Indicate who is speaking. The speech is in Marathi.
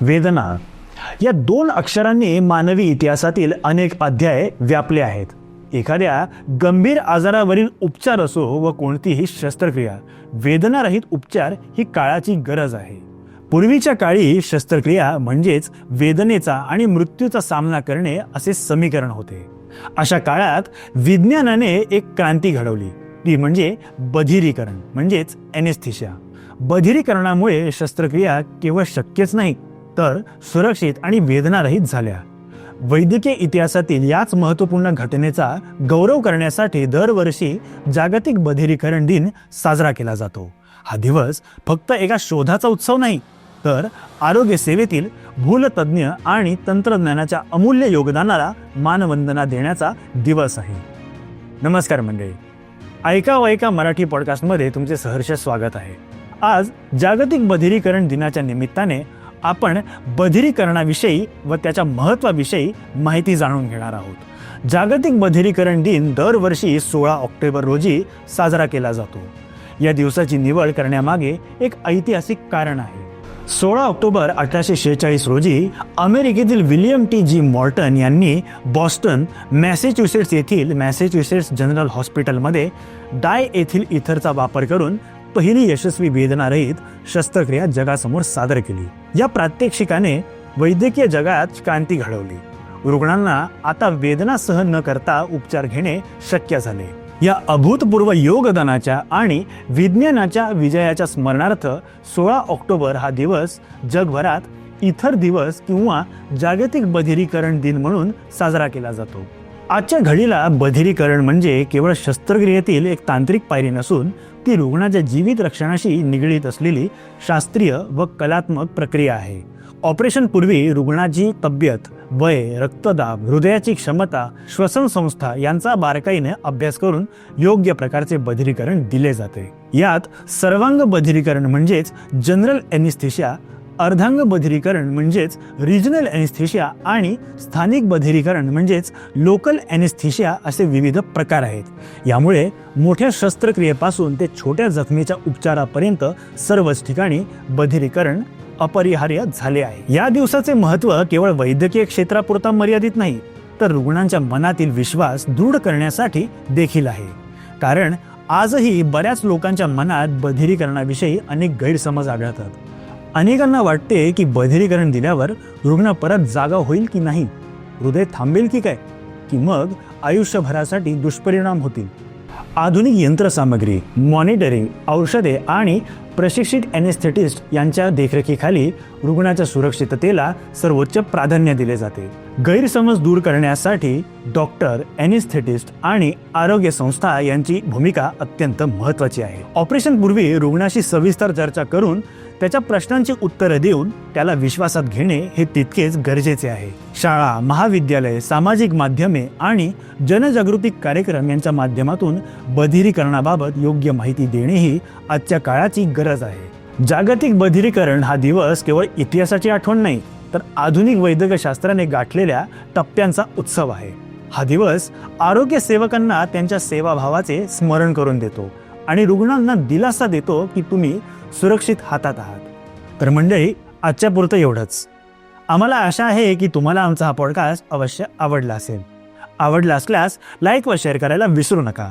Speaker 1: वेदना या दोन अक्षरांनी मानवी इतिहासातील अनेक अध्याय व्यापले आहेत. एखाद्या गंभीर आजारावरील उपचार असो व कोणतीही शस्त्रक्रिया वेदनारहित उपचार ही काळाची गरज आहे. पूर्वीच्या काळी शस्त्रक्रिया म्हणजेच वेदनेचा आणि मृत्यूचा सामना करणे असे समीकरण होते. अशा काळात विज्ञानाने एक क्रांती घडवली. ती म्हणजे बधिरीकरण म्हणजेच एनेस्थिशिया बधिरीकरणामुळे शस्त्रक्रिया केवळ शक्यच नाही तर सुरक्षित आणि वेदनारहित झाल्या. वैद्यकीय इतिहासातील याच महत्त्वपूर्ण घटनेचा गौरव करण्यासाठी दरवर्षी जागतिक बधिरीकरण दिन साजरा केला जातो. हा दिवस फक्त एका शोधाचा उत्सव नाही तर आरोग्य सेवेतील भूलतज्ज्ञ आणि तंत्रज्ञानाच्या अमूल्य योगदानाला मानवंदना देण्याचा दिवस आहे. नमस्कार मंडळी. ऐका व ऐका मराठी पॉडकास्टमध्ये तुमचे सहर्ष स्वागत आहे. आज जागतिक बधिरीकरण दिनाच्या निमित्ताने आपण बधिरीकरणाविषयी व त्याच्या महत्त्वाविषयी माहिती जाणून घेणार आहोत. जागतिक बधिरीकरण दिन दरवर्षी सोळा ऑक्टोबर रोजी साजरा केला जातो. या दिवसाची निवड करण्यामागे एक ऐतिहासिक कारण आहे. सोळा ऑक्टोबर अठराशे शेहेचाळीस रोजी अमेरिकेतील विलियम टी. जी. मॉर्टन यांनी बॉस्टन मॅसेच्युसेट्स येथील मॅसेच्युसेट्स जनरल हॉस्पिटलमध्ये डाय येथील इथरचा वापर करून पहिली यशस्वी वेदनारहित शस्त्रक्रिया जगासमोर सादर केली. या प्रात्यक्षिकाने वैद्यकीय जगात क्रांती घडवली. रुग्णांना आता वेदना सहन न करता उपचार घेणे शक्य झाले. या अभूतपूर्व योगदानाच्या आणि विज्ञानाच्या विजयाच्या स्मरणार्थ सोळा ऑक्टोबर हा दिवस जगभरात इतर दिवस किंवा जागतिक बधिरीकरण दिन म्हणून साजरा केला जातो. आजच्या घडीला बधिरीकरण म्हणजे केवळ शस्त्रक्रियेतील एक तांत्रिक पायरी नसून ती रुग्णाच्या जीवित रक्षणाशी निगडीत असलेली शास्त्रीय व कलात्मक प्रक्रिया आहे. ऑपरेशन पूर्वी रुग्णाची तब्येत वय रक्तदाब हृदयाची क्षमता श्वसन संस्था यांचा बारकाईने अभ्यास करून योग्य प्रकारचे बधिरीकरण दिले जाते. यात सर्वांग बधिरीकरण म्हणजेच जनरल एनिस्थेशिया अर्धांग बधिरीकरण म्हणजेच रिजनल एनेस्थेशिया आणि स्थानिक बधिरीकरण म्हणजेच लोकल ॲनेस्थेशिया असे विविध प्रकार आहेत. यामुळे मोठ्या शस्त्रक्रियेपासून ते छोट्या जखमेच्या उपचारापर्यंत सर्वच ठिकाणी बधिरीकरण अपरिहार्य झाले आहे. या दिवसाचे महत्त्व केवळ वैद्यकीय क्षेत्रापुरता मर्यादित नाही तर रुग्णांच्या मनातील विश्वास दृढ करण्यासाठी देखील आहे. कारण आजही बऱ्याच लोकांच्या मनात बधिरीकरणाविषयी अनेक गैरसमज आढळतात. अनेकांना वाटते की बधिरीकरण दिल्यावर रुग्ण परत जागा होईल की नाही? हृदय थांबेल की काय? की मग आयुष्यभरासाठी दुष्परिणाम होतील? आधुनिक यंत्रसामग्री मॉनिटरिंग औषधे आणि प्रशिक्षित एनेस्थेटिस्ट यांच्या देखरेखीखाली रुग्णाच्या सुरक्षिततेला सर्वोच्च प्राधान्य दिले जाते. गैरसमज दूर करण्यासाठी डॉक्टर एनिस्थेटिस्ट आणि आरोग्य संस्था यांची भूमिका अत्यंत महत्त्वाची आहे. ऑपरेशन पूर्वी रुग्णाशी सविस्तर चर्चा करून त्याच्या प्रश्नांची उत्तरं देऊन त्याला विश्वासात घेणे हे तितकेच गरजेचे आहे. शाळा महाविद्यालय सामाजिक माध्यमे आणि जनजागृती कार्यक्रम यांच्या माध्यमातून बधिरीकरणाबाबत योग्य माहिती देणेही आजच्या काळाची गरज आहे. जागतिक बधिरीकरण हा दिवस केवळ इतिहासाची आठवण नाही तर आधुनिक वैद्यकशास्त्राने गाठलेल्या टप्प्यांचा उत्सव आहे. हा दिवस आरोग्य सेवकांना त्यांच्या सेवाभावाचे स्मरण करून देतो आणि रुग्णांना दिलासा देतो की तुम्ही सुरक्षित हातात आहात. तर मंडळी आजच्या पुरतं एवढंच. आम्हाला आशा आहे की तुम्हाला आमचा हा पॉडकास्ट अवश्य आवडला असेल. आवडला असल्यास लाईक व शेअर करायला विसरू नका.